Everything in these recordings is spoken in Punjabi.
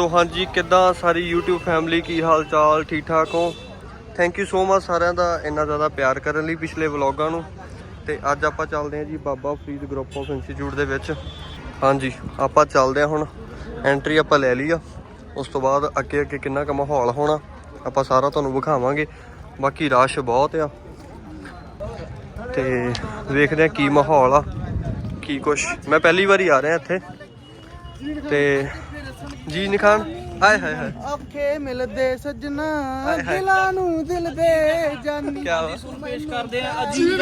ਸੋ ਹਾਂਜੀ, ਕਿੱਦਾਂ ਸਾਰੀ YouTube ਫੈਮਿਲੀ ਕੀ ਹਾਲ ਚਾਲ ਠੀਕ ਠਾਕ ਹੋ? ਥੈਂਕ ਯੂ ਸੋ ਮਚ ਸਾਰਿਆਂ ਦਾ ਇੰਨਾ ਜ਼ਿਆਦਾ ਪਿਆਰ ਕਰਨ ਲਈ ਪਿਛਲੇ ਵਲੌਗਾਂ ਨੂੰ। ਤੇ ਅੱਜ ਆਪਾਂ ਚੱਲਦੇ ਹਾਂ ਜੀ Baba Farid group of institute ਦੇ ਵਿੱਚ। ਹਾਂਜੀ, ਆਪਾਂ ਚੱਲਦੇ ਹਾਂ ਹੁਣ। ਐਂਟਰੀ ਆਪਾਂ ਲੈ ਲਈ ਆ। ਉਸ ਤੋਂ ਬਾਅਦ ਅੱਗੇ ਅੱਗੇ ਕਿੰਨਾ ਕੁ ਮਾਹੌਲ ਹੋਣਾ, ਆਪਾਂ ਸਾਰਾ ਤੁਹਾਨੂੰ ਵਿਖਾਵਾਂਗੇ। ਬਾਕੀ ਰਸ਼ ਬਹੁਤ ਆ। ਤੇ ਵੇਖਦੇ ਆ ਕੀ ਮਾਹੌਲ ਆ, ਕੀ ਕੁਛ। ਮੈਂ ਪਹਿਲੀ ਵਾਰੀ ਆ ਰਿਹਾ ਇੱਥੇ। ਤੇ ਜੀ ਨਿਖਾਨ ਹਾਏ ਹਾਏ ਹਾਏ। ਔਖੇ ਮਿਲਦੇ ਸੱਜਣਾ ਹਾਏ ਹਾਏ। ਦਿਲਾਂ ਨੂੰ ਦਿਲ ਦੇ ਜਾਨੀ। ਕੀ ਵਾ ਪੇਸ਼ ਕਰਦੇ ਆ ਅਜੀਬ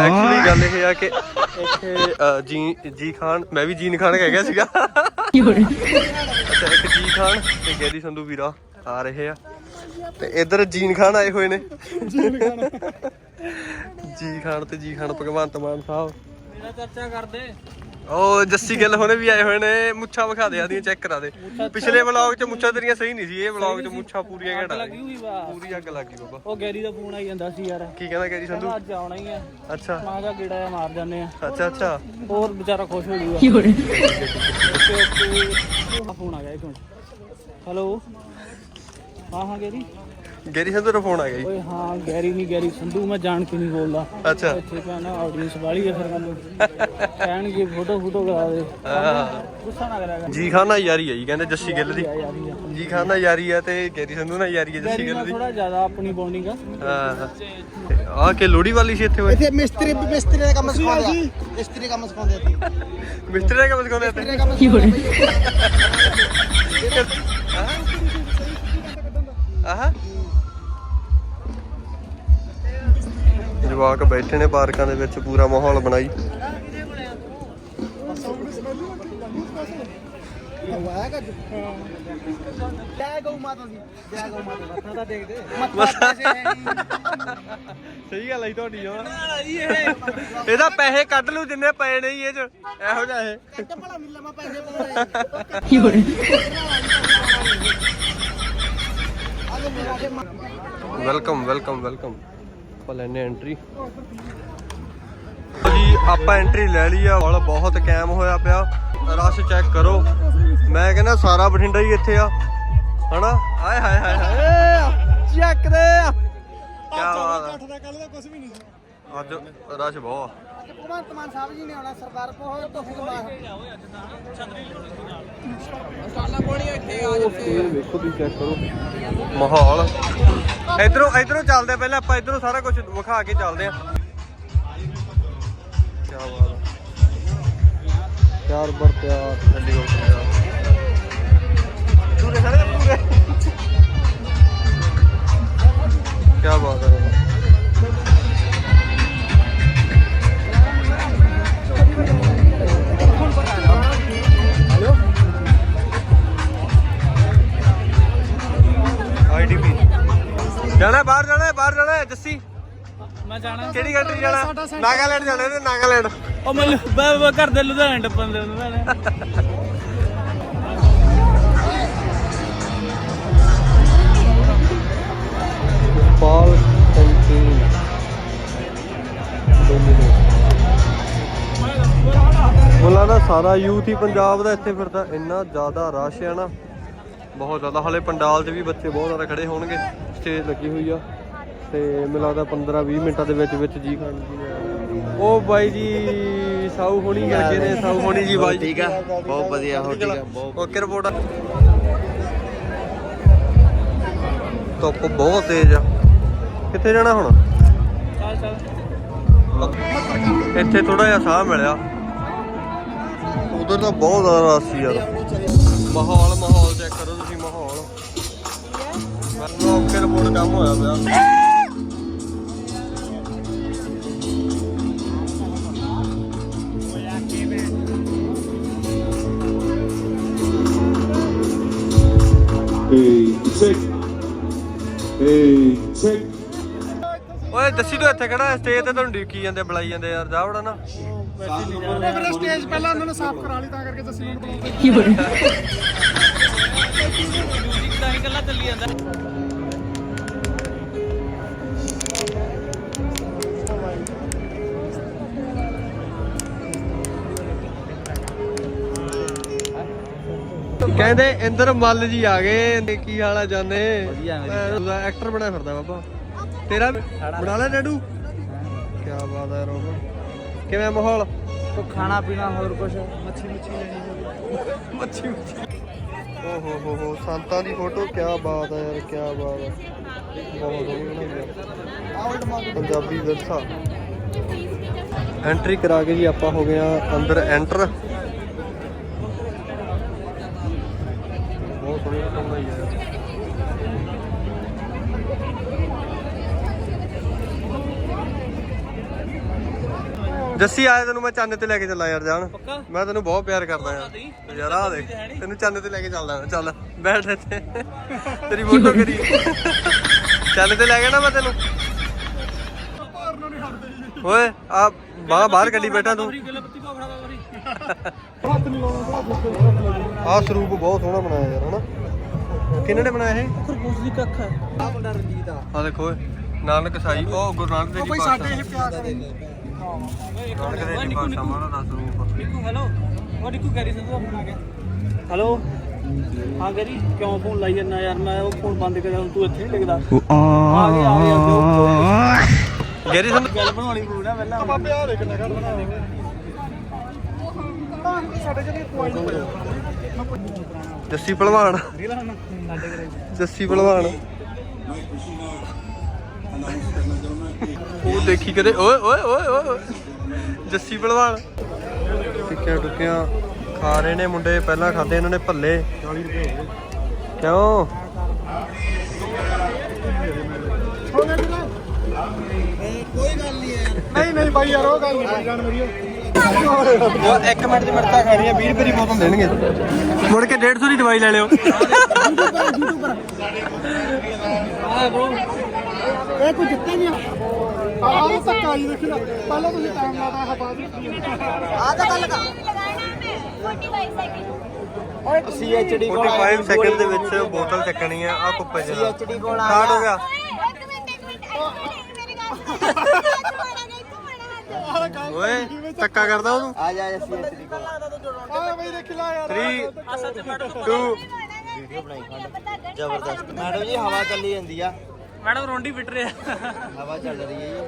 ਐਕਚੁਅਲੀ ਗੱਲ ਇਹ ਆ ਕਿ ਇੱਥੇ ਅ, ਜੀ ਜੀ ਖਾਨ ਮੈਂ ਵੀ ਜੀਨ ਖਾਨ ਕਹਿ ਗਿਆ ਸੀਗਾ। ਅੱਛਾ ਇੱਕ ਜੀ ਖਾਨ ਤੇ ਗੈਰੀ ਸੰਧੂ ਵੀਰਾ ਆ ਰਹੇ ਆ। ਤੇ ਇੱਧਰ ਜੀਨ ਖਾਨ ਆਏ ਹੋਏ ਨੇ। ਜੀ ਖਾਨ ਤੇ ਜੀ ਖਾਨ ਭਗਵੰਤ ਮਾਨ ਸਾਹਿਬ। ਮੇਰਾ ਚਰਚਾ ਕਰਦੇ। ਉਹ ਜੱਸੀ ਗਿੱਲ ਹੁਣੇ ਵੀ ਆਏ ਹੋਏ ਨੇ ਮੁੱਛਾਂ ਵਿਖਾ ਦੇ ਆਦੀਆਂ ਚੈੱਕ ਕਰਾ ਦੇ ਪਿਛਲੇ ਵਲੌਗ 'ਚ ਮੁੱਛਾਂ ਤੇਰੀਆਂ ਸਹੀ ਨਹੀਂ ਸੀ ਇਹ ਵਲੌਗ 'ਚ ਮੁੱਛਾਂ ਪੂਰੀਆਂ ਘਟਾ ਲੱਗੀ ਹੋਈ ਵਾ ਪੂਰੀ ਅੱਗ ਲੱਗੀ ਬਾਬਾ ਉਹ ਗੈਰੀ ਦਾ ਫੋਨ ਆਈ ਜਾਂਦਾ ਸੀ ਯਾਰ ਕੀ ਕਹਿੰਦਾ ਗੈਰੀ ਸੰਧੂ ਅੱਜ ਆਉਣਾ ਹੀ ਆ ਅੱਛਾ ਮਾਂ ਦਾ ਕੀੜਾ ਜਿਹਾ ਮਾਰ ਜਾਂਦੇ ਆ ਅੱਛਾ ਅੱਛਾ ਹੋਰ ਵਿਚਾਰਾ ਖੁਸ਼ ਹੋ ਜੂਗਾ ਆ ਫੋਨ ਆ ਗਿਆ ਇੱਕ ਮਿੰਟ ਹੈਲੋ ਹਾਂ ਹਾਂ ਗੈਰੀ ਗੈਰੀ ਸੰਧੂ ਦਾ ਫੋਨ ਆ ਗਿਆ ਜੀ। ਓਏ ਹਾਂ ਗੈਰੀ ਨਹੀਂ ਗੈਰੀ ਸੰਧੂ ਮੈਂ ਜਾਣ ਕੇ ਨਹੀਂ ਬੋਲਦਾ। ਅੱਛਾ। ਇੱਥੇ ਪੈਣਾ ਆਡੀਅנס ਵਾਲੀ ਹੈ ਫਿਰ ਮੈਨੂੰ। ਕਹਿਣਗੇ ਫੋਟੋ ਫੋਟੋ ਕਰਾ ਦੇ। ਗੁੱਸਾ ਨਾ ਕਰਿਆ ਕਰ। ਜੀ ਖਾਨ ਯਾਰੀ ਹੈ ਜੀ ਕਹਿੰਦੇ ਜੱਸੀ ਗਿੱਲ ਦੀ। ਜੀ ਖਾਨ ਯਾਰੀ ਹੈ ਤੇ ਗੈਰੀ ਸੰਧੂ ਨਾਲ ਯਾਰੀ ਹੈ ਜੱਸੀ ਗਿੱਲ ਦੀ। ਥੋੜਾ ਜ਼ਿਆਦਾ ਆਪਣੀ ਬੌਂਡਿੰਗ ਆ। ਆ ਆ ਕੇ ਲੋੜੀ ਵਾਲੀ ਸੀ ਇੱਥੇ ਇੱਥੇ ਮਿਸਤਰੀ ਮਿਸਤਰੀ ਦਾ ਕੰਮ ਸਿਖਾਉਂਦੇ ਆ। ਮਿਸਤਰੀ ਕੰਮ ਸਿਖਾਉਂਦੇ ਆ ਮਿਸਤਰੀ ਦਾ ਕੰਮ ਸਿਖਾਉਂਦੇ ਦਾ ਕੰਮ ਸਿਖਾਉਂਦੇ ਆਹ। ਜਵਾਕ ਬੈਠੇ ਨੇ ਪਾਰਕਾਂ ਦੇ ਵਿੱਚ ਪੂਰਾ ਮਾਹੌਲ ਬਣਾਈ। ਵਾਹ ਗੱਜ ਜੈ ਗਊ ਮਾਤਾ ਦੀ ਜੈ ਗਊ ਮਾਤਾ ਮੱਥਾ ਤਾਂ ਦੇਖਦੇ ਮੱਥਾ- ਮੱਥਾ ਪੈਸੇ ਹੈ ਨਹੀਂ ਸਹੀ ਗੱਲ ਹੈ ਤੁਹਾਡੀ ਇਹ ਇਹਦਾ ਪੈਸੇ ਕੱਢ ਲੂ ਜਿੰਨੇ ਪਏ ਨੇ ਜੀ ਇਹ ਚ ਇਹੋ ਜਿਹਾ ਇਹ। ਕੱਟ ਭਲਾ ਮਿਲ ਲਵਾਂ ਪੈਸੇ ਪਾਉਣੇ ਵੈਲਕਮ ਵੈਲਕਮ ਵੈਲਕਮ ਆਪਾਂ ਲੈਨੇ ਐਂਟਰੀ ਜੀ ਆਪਾਂ ਐਂਟਰੀ ਲੈ ਲਈ ਆ। ਵਾਲ ਬਹੁਤ ਕੈਮ ਹੋਇਆ ਪਿਆ। ਰਸ਼ ਚੈੱਕ ਕਰੋ। ਮੈਂ ਕਹਿੰਦਾ ਸਾਰਾ ਬਠਿੰਡਾ ਹੀ ਇੱਥੇ ਆ। ਹਨਾ? ਆਏ ਹਾਏ ਹਾਏ ਹਾਏ। ਚੈੱਕ ਦੇ ਕੀ ਬਾਤ ਆ। ਦਾ ਕੱਲ ਦਾ ਕੁਝ ਵੀ ਨਹੀਂ। ਅੱਜ ਰਸ਼ ਬਹੁਤ ਆ। ਭਗਵੰਤ ਮਾਨ ਸਾਹਿਬ ਜੀ ਨੇ ਆਉਣਾ ਸਰਦਾਰ ਕੋਲ ਤੋਂ ਫਿਲਮਾਰ ਇਹ ਵੇਖੋ ਤੁਸੀਂ ਚੈੱਕ ਕਰੋ। ਮਾਹੌਲ। ਇਧਰੋਂ ਇਧਰੋਂ ਚੱਲਦੇ ਆ, ਪਹਿਲਾਂ ਆਪਾਂ ਇਧਰੋਂ ਸਾਰਾ ਕੁਝ ਵਿਖਾ ਕੇ ਚੱਲਦੇ ਆ। ਕੀ ਬਾਤ ਆ। ਚਾਰ ਬਰ ਪਿਆਰ ਠੰਡੀ ਹੋ ਪਿਆਰ ਪੂਰੇ ਸਾਰੇ ਪੂਰੇ। ਕੀ ਬਾਤ ਹੈ ਆਈਡੀਪੀ ਜਾਣਾ ਬਾਹਰ ਜਾਣਾ ਬਾਹਰ ਜਾਣਾ ਜੱਸੀ। ਮੈਂ ਜਾਣਾ। ਕਿਹੜੀ ਕੰਟਰੀ ਜਾਣਾ? ਨਾਗਾਲੈਂਡ ਜਾਣਾ ਨੇ ਨਾਗਾਲੈਂਡ। ਉਹ ਮੈਨੂੰ ਬ- ਬ- ਘਰ ਦੇ ਲੁਧਿਆਣੇ ਟੱਪਣ ਦੇ ਉਹਨਾਂ ਨੇ ਪਾਲ ਕੰਟੀਨ ਮੁੱਲਾ ਦਾ ਸਾਰਾ ਯੂਥ ਹੀ ਪੰਜਾਬ ਦਾ ਇੱਥੇ ਫਿਰਦਾ ਇੰਨਾ ਜ਼ਿਆਦਾ ਰਸ਼ ਹੈ ਨਾ। ਬਹੁਤ ਜ਼ਿਆਦਾ। ਹਲੇ ਪੰਡਾਲ 'ਚ ਵੀ ਬੱਚੇ ਬਹੁਤ ਜ਼ਿਆਦਾ ਖੜੇ ਹੋਣਗੇ। ਸਟੇਜ ਲੱਗੀ ਹੋਈ ਆ। ਤੇ ਮੈਨੂੰ ਲੱਗਦਾ 15 20 ਮਿੰਟਾਂ ਦੇ ਵਿੱਚ ਵਿੱਚ ਜੀ ਖਾਨ ਜੀ ਨੇ। ਉਹ ਬਾਈ ਜੀ ਸਾਊ ਹੋਣੀ ਕਰਕੇ ਨੇ ਸਾਊ ਹੋਣੀ ਜੀ ਬਾਈ। ਠੀਕ ਆ। ਬਹੁਤ ਵਧੀਆ ਹੋ ਠੀਕ ਆ। ਬਹੁਤ ਓਕੇ ਰਿਪੋਰਟ ਧੁੱਪ ਬਹੁਤ ਤੇਜ਼ ਆ। ਕਿੱਥੇ ਜਾਣਾ ਹੁਣ? ਚੱਲ ਚੱਲ ਇੱਥੇ ਥੋੜਾ ਜਿਹਾ ਸਾਹ ਮਿਲਿਆ। ਉਧਰ ਤਾਂ ਬਹੁਤ ਜ਼ਿਆਦਾ ਰਸ਼ ਸੀ ਯਾਰ। ਮਾਹੌਲ ਮਾਹੌਲ। ਕੰਮ ਹੋਇਆ ਪਿਆ। Hey, check. Hey, check. ਓਏ ਦੱਸੀ ਤੂੰ ਇੱਥੇ ਖੜਾ ਸਟੇਜ ਤੇ ਤੁਹਾਨੂੰ ਡੀਕੀ ਜਾਂਦੇ ਬੁਲਾਈ ਜਾਂਦੇ ਯਾਰ ਜਾ ਵੜਾ ਨਾ। ਮੇਰਾ ਸਟੇਜ ਪਹਿਲਾਂ ਉਹਨਾਂ ਨੇ ਸਾਫ਼ ਕਰਾ ਲਈ ਤਾਂ ਕਰਕੇ ਜੱਸੀ ਨੂੰ ਬੁਲਾਉਂਦੇ। ਮਿਊਜ਼ਿਕ ਤਾਂ ਹੀ ਕੱਲਾ ਚੱਲੀ ਜਾਂਦਾ। ਕਹਿੰਦੇ ਇੰਦਰ ਮੱਲ ਜੀ ਆ ਗਏ ਤੇ ਕੀ ਹਾਲ ਜਾਨੇ ਵਧੀਆ, ਐਕਟਰ ਬਣਿਆ ਫਿਰਦਾ ਬਾਬਾ। ਤੇਰਾ ਬਣਾ ਲੈ ਡੈਡੂ। ਕੀ ਬਾਤ ਹੈ ਰੋਬ। ਕਿਵੇਂ ਮਾਹੌਲ? ਕੋ ਖਾਣਾ ਪੀਣਾ ਹੋਰ ਕੁਝ ਮੱਛੀ ਮੁੱਛੀ ਲੈਣੀ। ਮੱਛੀ ਓ ਹੋ ਹੋ ਹੋ ਸੰਤਾਂ ਦੀ ਫੋਟੋ ਕੀ ਬਾਤ ਹੈ ਯਾਰ ਕੀ ਬਾਤ ਹੈ ਬਹੁਤ ਹੈ ਪੰਜਾਬੀ ਵਿਰਸਾ। ਐਂਟਰੀ ਕਰਾ ਕੇ ਜੀ ਆਪਾਂ ਹੋ ਗਏ ਆ ਅੰਦਰ ਐਂਟਰ ਬਹੁਤ ਸੋਹਣੀ ਫੋਟੋ ਬਣਾਈ ਹੈ ਜੱਸੀ ਆਇਆ ਤੈਨੂੰ ਮੈਂ ਚੰਨ ਤੇ ਲੈ ਕੇ ਚੱਲਾਂ ਯਾਰ ਜਾਨ ਪੱਕਾ? ਮੈਂ ਤੈਨੂੰ ਬਹੁਤ ਪਿਆਰ ਕਰਦਾ ਯਾਰ। ਯਾਰ ਆ ਦੇਖ ਤੈਨੂੰ ਚੰਨ ਤੇ ਲੈ ਕੇ ਚੱਲਦਾ। ਚੱਲ ਬੈਠ ਇੱਥੇ। ਤੇਰੀ ਫੋਟੋ ਕਰੀ। ਚੰਨ ਤੇ ਲੈ ਗਿਆ ਨਾ ਮੈਂ ਤੈਨੂੰ। ਓਏ ਆ ਬਾਹਰ ਬਾਹਰ ਕੱਢੀ ਬੈਠਾ ਤੂੰ। ਆ ਸਰੂਪ ਬਹੁਤ ਸੋਹਣਾ ਬਣਾਇਆ ਯਾਰ ਹਨਾ? ਕਿਹਨੇ ਨੇ ਬਣਾਇਆ ਇਹ? ਖਰਗੋਸ਼ ਦੀ ਕੱਖ ਹੈ। ਆ ਦੇਖੋ ਨਾਨਕ ਸਾਈ। ਉਹ ਗੁਰੂ ਨਾਨਕ ਦੇਵ ਜੀ ਪਾਤਸ਼ਾਹ। ਪਿਆਰ ਦੇ ਨਾਨਕ ਹੈਲੋ। ਉਹ ਨਿੱਕੂ ਗੈਰੀ ਸੰਧੂ ਫੋਨ ਆ ਗਿਆ ਹੈਲੋ। ਹਾਂ ਗੈਰੀ ਕਿਉਂ ਫੋਨ ਲਾਈ ਜਾਂਦਾ ਯਾਰ? ਮੈਂ ਉਹ ਫੋਨ ਬੰਦ ਕਰਿਆ ਹੁਣ ਤੂੰ ਇੱਥੇ ਨਹੀਂ ਲਿਖਦਾ। ਆ ਗਿਆ ਆ ਗਿਆ ਜੋ ਗੈਰੀ ਸੰਧੂ ਗੱਲ ਬਣਾਉਣੀ ਪਊ ਨਾ ਪਹਿਲਾਂ। ਬਾਬੇ ਆ ਦੇ ਕਿੰਨਾ ਘਰ ਬਣਾ ਸਾਡੇ ਜਿਹੜੇ ਜੱਸੀ ਪਹਿਲਵਾਨ। ਰੀਲਾ ਨਾ ਸਾਡੇ ਘਰੇ। ਜੱਸੀ ਪਹਿਲਵਾਨ। ਉਹ ਦੇਖੀ ਕਦੇ ਓਏ ਓਏ ਓਏ ਓਏ ਜੱਸੀ ਪਹਿਲਵਾਨ। ਟਿੱਕਿਆਂ ਟੁੱਕਿਆਂ ਖਾ ਰਹੇ ਨੇ ਮੁੰਡੇ ਪਹਿਲਾਂ ਖਾਦੇ ਇਹਨਾਂ ਨੇ ਭੱਲੇ। 40 ਰੁਪਏ ਕਿਉਂ? ਨਹੀਂ ਨਹੀਂ ਬਾਈ ਯਾਰ ਉਹ ਗੱਲ ਨਹੀਂ ਜਾਣ ਮੇਰੀ ਉਹ 1 ਮਿੰਟ ਦੀ ਮਿਰਚਾਂ ਖਾਣੀ ਆ 20 ਰੁਪਏ ਦੀ ਬੋਤਲ ਦੇਣਗੇ। ਮੁੜ ਕੇ 150 ਦੀ ਦਵਾਈ ਲੈ ਲਿਓ। ਆ ਬ్రో ਇਹ ਕੋਈ ਜਿੱਤੇ ਨਹੀਂ ਆਹ ਧੱਕਾ ਜੀ ਦੇਖੀ ਪਹਿਲਾਂ ਤੁਸੀਂ ਟਾਈਮ ਲਾਤਾ ਆਹ ਬਾਅਦ ਵਿੱਚ ਆ ਤਾਂ ਗੱਲ ਕਰ। ਲਗਾਣਾ ਮੈਂ 45 ਸੈਕਿੰਡ ਸੀਐਚਡੀ 45 ਸੈਕਿੰਡ ਦੇ ਵਿੱਚ ਬੋਤਲ ਚੱਕਣੀ ਆ ਆ ਕੁੱਪੇ ਚ CHD ਕੋਲ ਆ ਸਟਾਰਟ ਹੋ ਗਿਆ। ਇੱਕ ਮਿੰਟ ਇੱਕ ਮਿੰਟ ਮੇਰੀ ਗੱਲ ਓਏ ਧੱਕਾ ਕਰਦਾ ਉਹਨੂੰ। ਆ ਜਾ ਸੀਐਚਡੀ ਕੋਲ। ਆਹ ਬਈ ਦੇਖੀ ਲਾ ਯਾਰ 3 ਆ ਸੱਚ ਮੈਡਮ 2 ਵੀਡੀਓ ਬਣਾਈ ਜ਼ਬਰਦਸਤ। ਮੈਡਮ ਜੀ ਹਵਾ ਚੱਲੀ ਜਾਂਦੀ ਆ। ਮੈਡਮ ਰੋਂਡੀ ਫਿੱਟ ਰਿਹਾ। ਹਵਾ ਚੱਲ ਰਹੀ ਹੈ ਜੀ।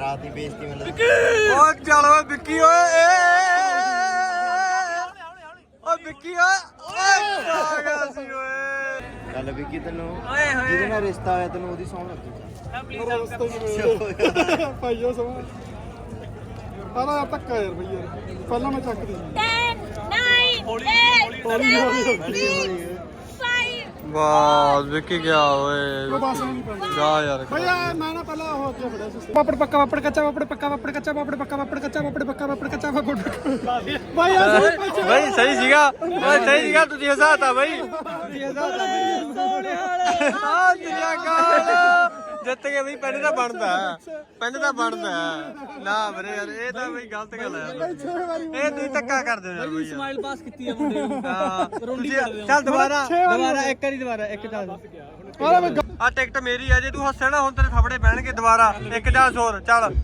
ਰਾਤੀ ਬੇਇੱਜ਼ਤੀ ਮੈਨੂੰ। ਓ ਚੱਲ ਓਏ ਵਿੱਕੀ ਓਏ ਏ ਓ ਵਿੱਕੀ ਓਏ ਓਏ ਆ ਗਿਆ ਸੀ ਓਏ। ਗੱਲ ਵੀ ਕੀ ਤੈਨੂੰ ਓਏ ਹੋਏ ਜਿਹਦੇ ਨਾਲ ਰਿਸ਼ਤਾ ਹੋਇਆ ਤੈਨੂੰ ਉਹਦੀ ਸੌਣ ਲੱਗੀ ਭਾਈਓ ਸਮਾਂ ਆਹ ਯਾਰ ਧੱਕਾ ਯਾਰ ਯਾਰ। ਪਹਿਲਾਂ ਮੈਂ ਚੱਕਦੀ ਸੀ। 10 9 8 ਵਾਹ ਵਿੱਕੀ ਗਿਆ ਓਏ। ਜਾ। ਯਾਰ। ਬਈ ਆ ਮੈਂ ਨਾ ਪਹਿਲਾਂ ਉਹ ਅੱਗੇ ਫੜਿਆ ਸੀ। ਪਾਪੜ ਪੱਕਾ ਪਾਪੜ ਕੱਚਾ ਪਾਪੜ ਪੱਕਾ ਪਾਪੜ ਕੱਚਾ ਪਾਪੜ ਪੱਕਾ ਪਾਪੜ ਕੱਚਾ ਪਾਪੜ ਪੱਕਾ ਪਾਪੜ ਕੱਚਾ ਪਾਪੜ ਭਾਈ ਆ ਸਹੀ ਸੀਗਾ। ਓਏ ਸਹੀ ਸੀਗਾ ਤੁਸੀਂ ਹਸਾਤਾ ਬਈ। ਤੁਸੀਂ ਹਸਾਤਾ ਆ ਦੁਨੀਆ ਕਾਲ। ਜਿੱਤ ਕੇ ਬਈ ਪਿੰਡ ਦਾ ਬਣਦਾ। ਪਿੰਡ ਦਾ ਬਣਦਾ। ਨਾ ਵੀਰੇ ਯਾਰ ਇਹ ਤਾਂ ਬਈ ਗਲਤ ਗੱਲ ਹੈ ਇਹ ਤੁਸੀਂ ਧੱਕਾ ਕਰਦੇ ਹੋ ਯਾਰ ਬਈ। ਸਮਾਈਲ ਪਾਸ ਕੀਤੀ ਆ ਮੁੰਡੇ ਨੂੰ। ਹਾਂ ਚੱਲ ਦੁਬਾਰਾ ਦੁਬਾਰਾ ਇੱਕ ਵਾਰੀ ਦੁਬਾਰਾ ਇੱਕ ਚੱਲ। ਆ ਟਿਕਟ ਮੇਰੀ ਆ ਜੇ ਤੂੰ ਹੱਸੇ ਨਾ ਹੁਣ ਤੇਰੇ ਥਪੜੇ ਪੈਣਗੇ ਦੁਬਾਰਾ। ਇੱਕ ਜਾਂ ਹੋਰ ਚੱਲ।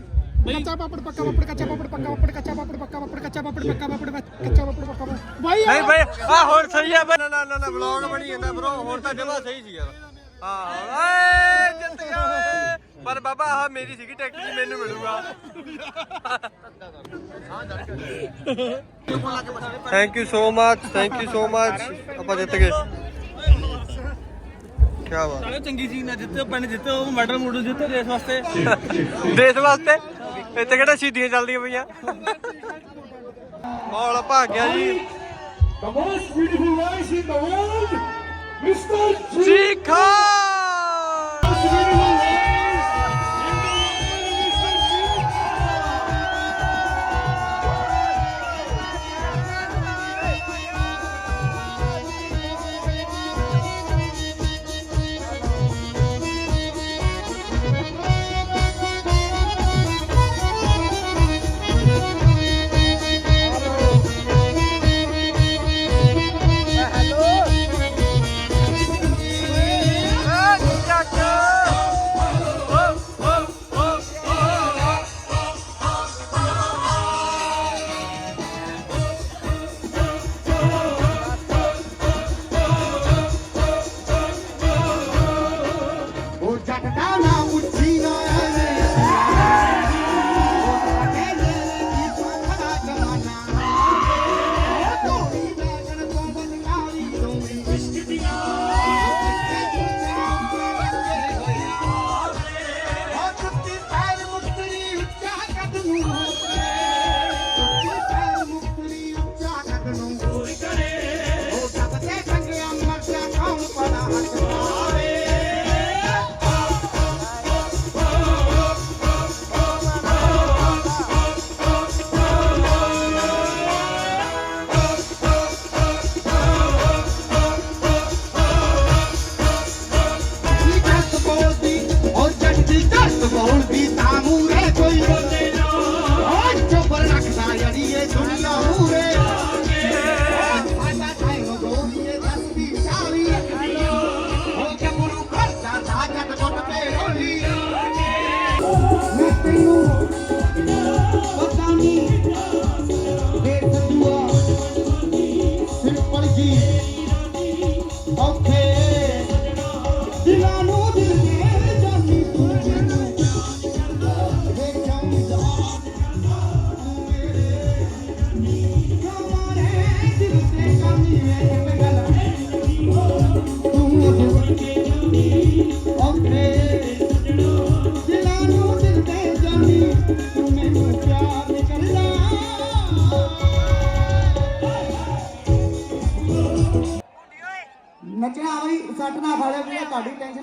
ਕੱਚਾ ਪਾਪੜ ਪੱਕਾ ਪਾਪੜ ਕੱਚਾ ਪਾਪੜ ਪੱਕਾ ਪਾਪੜ ਕੱਚਾ ਪਾਪੜ ਪੱਕਾ ਪਾਪੜ ਕੱਚਾ ਪਾਪੜ ਪੱਕਾ ਪਾਪੜ ਕੱਚਾ ਪਾਪੜ ਪੱਕਾ ਨਹੀਂ ਬਈ ਆ ਹੁਣ ਸਹੀ ਆ ਬਈ। ਨਾ ਨਾ ਨਾ, ਨਾ ਵਲੌਗ ਬਣੀ ਜਾਂਦਾ ਬ్రో ਹੁਣ ਤਾਂ ਜਮਾ ਸਹੀ ਸੀ ਯਾਰ। ਹਾਂ ਓਏ ਜਿੱਤ ਗਿਆ। ਓਏ ਪਰ ਬਾਬਾ ਆਹ ਮੇਰੀ ਸੀਗੀ ਟਿਕਟ ਜੀ ਮੈਨੂੰ ਮਿਲੂਗਾ। Thank you so much thank you so much ਆਪਾਂ ਜਿੱਤ ਗਏ। ਕੀ ਬਾਤ। ਸਾਲੇ ਚੰਗੀ ਚੀਜ਼ ਨਾ ਜਿੱਤੇ ਪਿੰਡ ਜਿੱਤੇ ਉਹ ਮੈਡਲ ਮੂਡਲ ਜਿੱਤੇ ਦੇਸ਼ ਵਾਸਤੇ। ਦੇਸ਼ ਵਾਸਤੇ? ਇੱਥੇ ਕਿਹੜਾ ਸ਼ਹੀਦੀਆਂ ਚੱਲਦੀਆਂ ਪਈਆਂ? ਮੌਲ ਭਾਗਿਆ ਜੀ। The most beautiful voice in the world, Mr. G. ਚੀਖਾ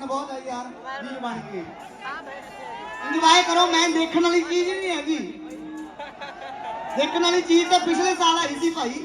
ਦੇਖਣ ਬਹੁਤ ਆਈ ਯਾਰ ਜੀ ਬਣ ਗਈ ਇੰਜੋਏ ਕਰੋ ਮੈਂ ਦੇਖਣ ਵਾਲੀ ਚੀਜ਼ ਨਹੀਂ ਹੈਗੀ। ਦੇਖਣ ਵਾਲੀ ਚੀਜ਼ ਤਾਂ ਪਿਛਲੇ ਸਾਲ ਆਈ ਸੀ ਭਾਈ।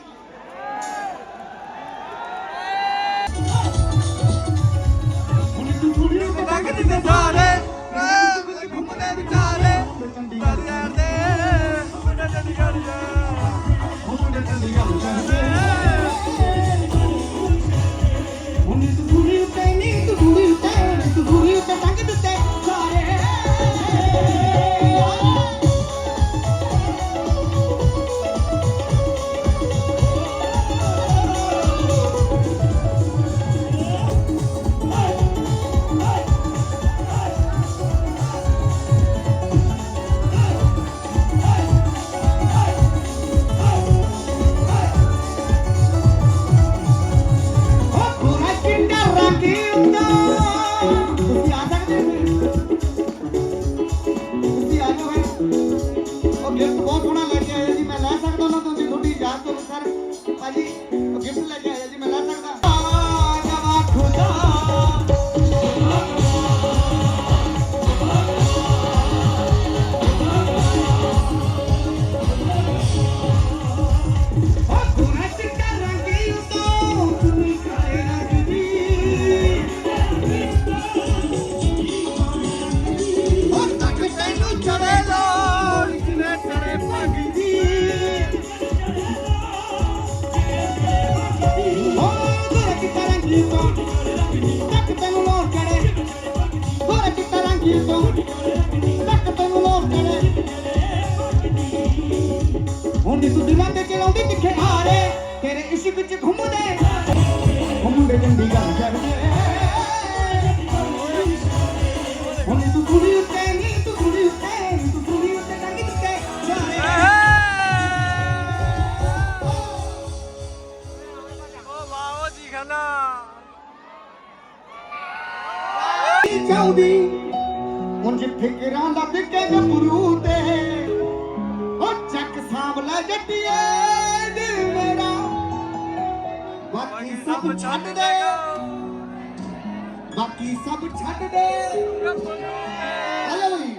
ਬਾਕੀ ਸਭ ਛੱਡ ਦੇ। ਹਲੋ ਜੀ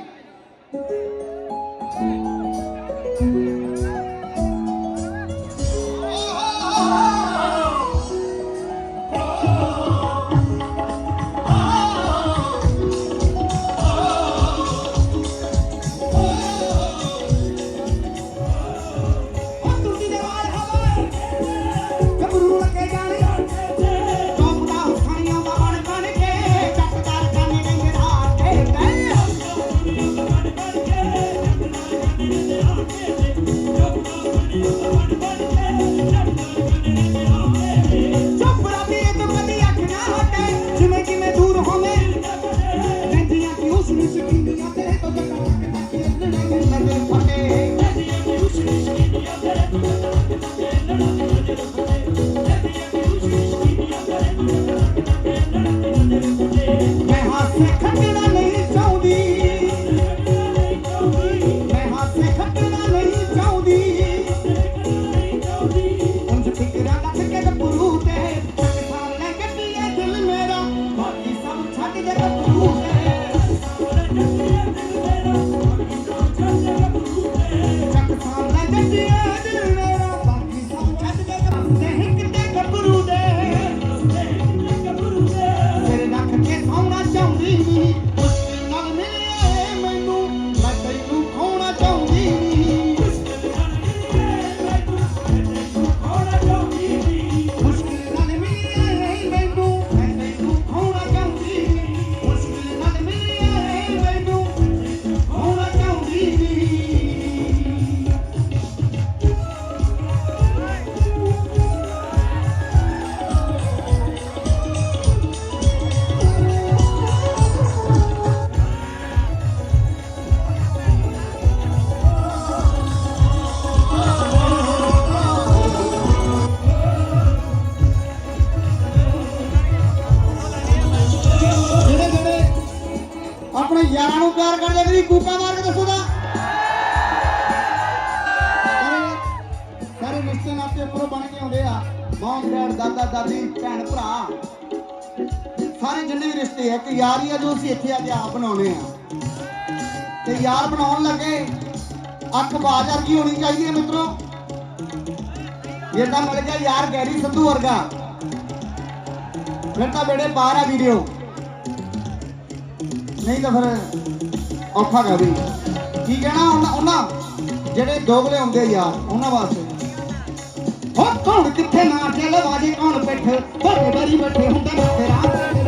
ਤੇ ਬਣਾਉਣ ਲੱਗੇ। ਅੱਖ ਬਾਜ਼ ਵਰਗੀ ਹੋਣੀ ਚਾਹੀਦੀ ਮਿੱਤਰੋ। ਜੇ ਤਾਂ ਮਿਲ ਗਿਆ ਯਾਰ ਗੈਰੀ ਸੰਧੂ ਵਰਗਾ। ਫਿਰ ਤਾਂ ਬੇੜੇ ਬਾਹਰ ਆ ਵੀਡੀਓ। ਨਹੀਂ ਤਾਂ ਫਿਰ ਔਖਾ ਕਰ ਵੀ ਕੀ ਕਹਿਣਾ ਉਹਨਾਂ? ਜਿਹੜੇ ਦੋਗਲੇ ਹੁੰਦੇ ਯਾਰ, ਉਹਨਾਂ ਵਾਸਤੇ। ਹੋ ਕੌਣ ਕਿੱਥੇ ਨਾ ਚੱਲ, ਬਾਜੀ ਕੌਣ ਬੈਠੇ? ਬੜੇ ਬੜੀ ਬੈਠੇ ਹੁੰਦੇ ਤੇਰਾ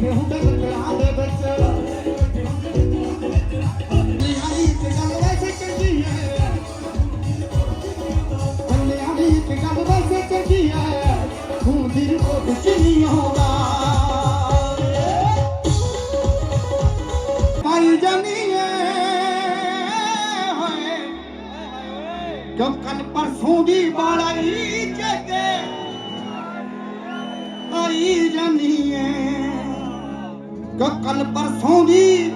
ਬੜੇ ਹੁੰਦੇ ਨੇ ਦੇ ਵਿੱਚ ਨਿਆਂ ਦੀ ਇੱਕ ਗੱਲ ਵੈਸੇ ਚੰਗੀ ਹੈ ਨਿਆਂ ਦੀ ਇੱਕ ਗੱਲ ਵੈਸੇ ਚੰਗੀ ਹੈ ਖੂਨ ਦੀ ਰਿਪੋਰਟ ਚ ਨਹੀਂ ਹੋਗਾ ਪਾਈ ਜਾਨੀ ਹੋਏ ਜੋ ਕੱਲ ਪਰਸੋਂ ਦੀ ਬਾਲਾਈ ਕਿਉਂ ਕੱਲ ਪਰਸੋਂ ਦੀ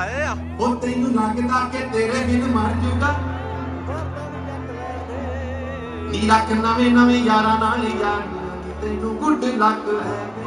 ਹਾਏ ਆ? ਉਹ ਤੈਨੂੰ ਲੱਗਦਾ ਕਿ ਤੇਰੇ ਬਿਨ ਮਰ ਜੂਗਾ। ਨੀ ਰੱਖ ਨਵੇਂ ਨਵੇਂ ਯਾਰਾਂ ਨਾਲ ਯਾਰ, ਤੈਨੂੰ ਗੁੱਡ ਲੱਗ ਹੈ।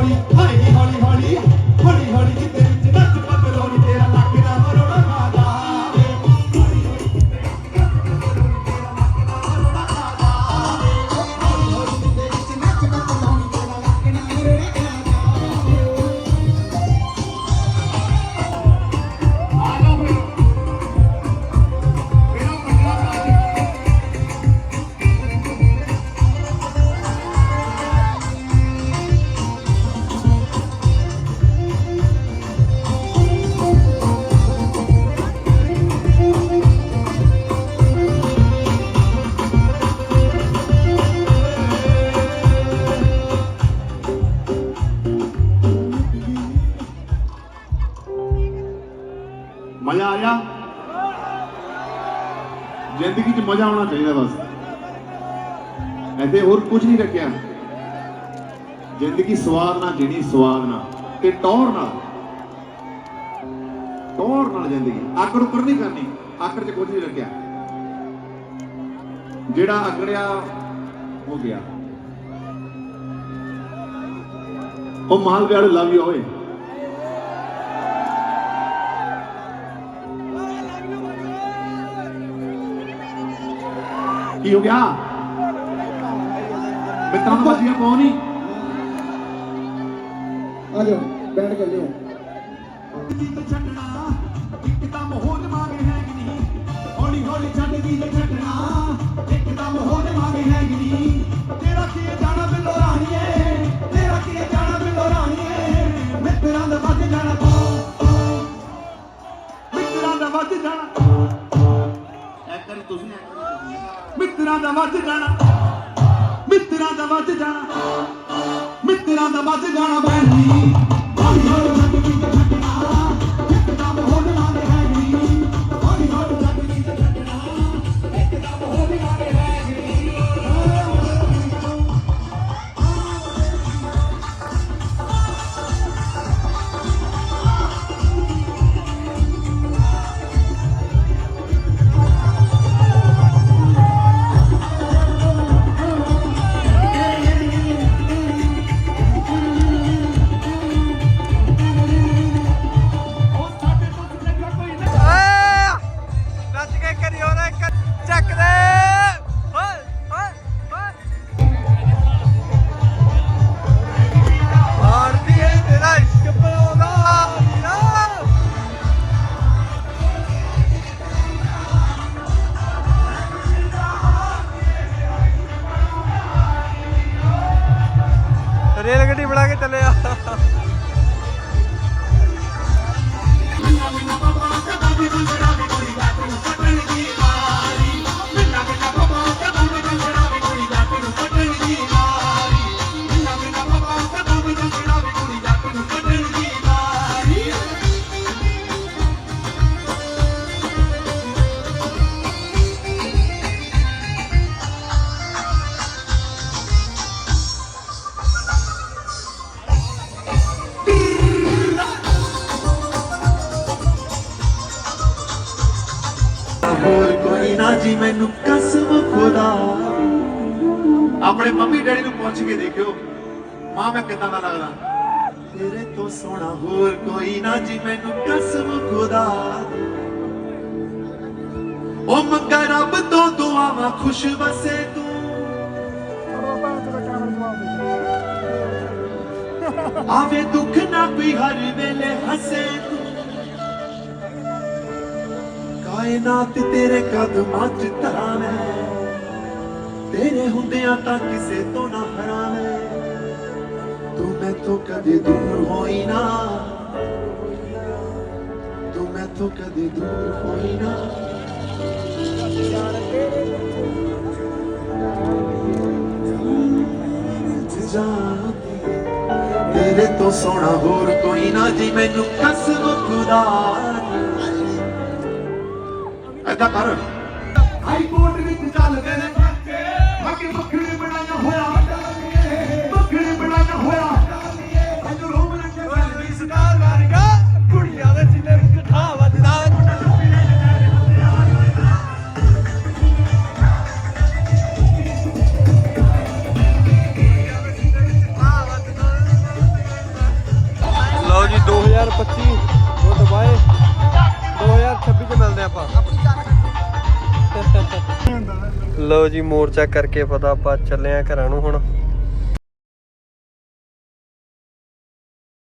হরি হরি হরি হরি। ਮਜ਼ਾ ਆ ਗਿਆ? ਜ਼ਿੰਦਗੀ 'ਚ ਮਜ਼ਾ ਆਉਣਾ ਚਾਹੀਦਾ ਬਸ। ਐਤੇ ਹੋਰ ਕੁਝ ਨਹੀਂ ਰੱਖਿਆ। ਜ਼ਿੰਦਗੀ ਸਵਾਦ ਨਾਲ ਜਿਹੜੀ ਸਵਾਦ ਨਾਲ ਤੇ ਟੌਰ ਨਾਲ। ਟੌਰ ਨਾਲ ਜ਼ਿੰਦਗੀ। ਆਕੜ ਉੱਪਰ ਨਹੀਂ ਕਰਨੀ। ਆਕੜ 'ਚ ਕੁਝ ਨਹੀਂ ਰੱਖਿਆ। ਜਿਹੜਾ ਅਗੜਿਆ ਹੋ ਗਿਆ। ਉਹ ਮਾਲ ਵਾਲੇ ਲਵ ਯੂ ਕੀ ਹੋ ਗਿਆ? ਮਿੱਤਰਾਂ ਨੂੰ ਵਸੀਆ ਪਾਉ ਨਹੀਂ ਆ ਜਾਓ ਬੈਠ ਕੇ ਲਿਓ ਜੀ ਮੈਨੂੰ ਕਸਮ ਖੁਦਾ। ਆਪਣੇ ਮੰਮੀ ਡੈਡੀ ਨੂੰ ਪੁੱਛ ਕੇ ਦੇਖਿਓ। ਮਾਂ ਮੈਂ ਕਿੰਨਾ ਦਾ ਲੱਗਦਾ? ਤੇਰੇ ਤੋਂ ਸੋਹਣਾ ਹੋਰ ਕੋਈ ਨਾ ਜੀ ਮੈਨੂੰ ਕਸਮ ਖੁਦਾ। ਉਹ ਮੰਗਾ ਰੱਬ ਤੋਂ ਦੁਆਵਾਂ ਖੁਸ਼ ਵਸੇ ਤੂੰ। ਆਵੇ ਦੁੱਖ ਨਾ ਕੋਈ ਹਰ ਵੇਲੇ ਹੱਸੇ ਕਾਇਨਾਤ ਤੇਰੇ ਕਦਮਾਂ ਚ ਧਾਵੇਂ। ਤੇਰੇ ਹੁੰਦਿਆਂ ਤਾਂ ਕਿਸੇ ਤੋਂ ਨਾ ਹਰਾਵੇਂ। ਤੂੰ ਮੈਥੋਂ ਕਦੇ ਦੂਰ ਹੋਈ ਨਾ। ਤੂੰ ਮੈਥੋਂ ਕਦੇ ਦੂਰ ਹੋਈ ਨਾ। ਤੇਰੇ ਤੋਂ ਸੋਹਣਾ ਹੋਰ ਕੋਈ ਨਾ। ਜੀ ਮੈਨੂੰ ਕਸਮ ਖੁਦਾ ਐਦਾਂ ਕਰ। ਹਾਈ ਕੋਰਟ ਵਿੱਚ ਚੱਲਦੇ ਨੇ। ਬਾਕੀ ਬੱਕਰੀ ਬਣਾਇਆ ਹੋਇਆ। ਬੱਕਰੀ ਬਣਾਇਆ ਹੋਇਆ। ਅੱਜ ਰੋਮ ਰੰਗੇ ਗੱਲ ਵੀ ਸਕਾਰ ਵਾਰਗਾ ਕੁੜੀਆਂ ਦੇ ਸੀਨੇ ਵਿੱਚ ਠਾ ਵੱਜਦਾ। ਲਓ ਜੀ 2025 ਗੁੱਡ ਬਾਏ 2026 ਚ ਮਿਲਦੇ ਆਪਾਂ। ਲਓ ਜੀ ਮੋਰਚਾ ਕਰਕੇ ਪਤਾ ਆਪਾਂ ਚੱਲੇ ਆ ਘਰਾਂ ਨੂੰ ਹੁਣ।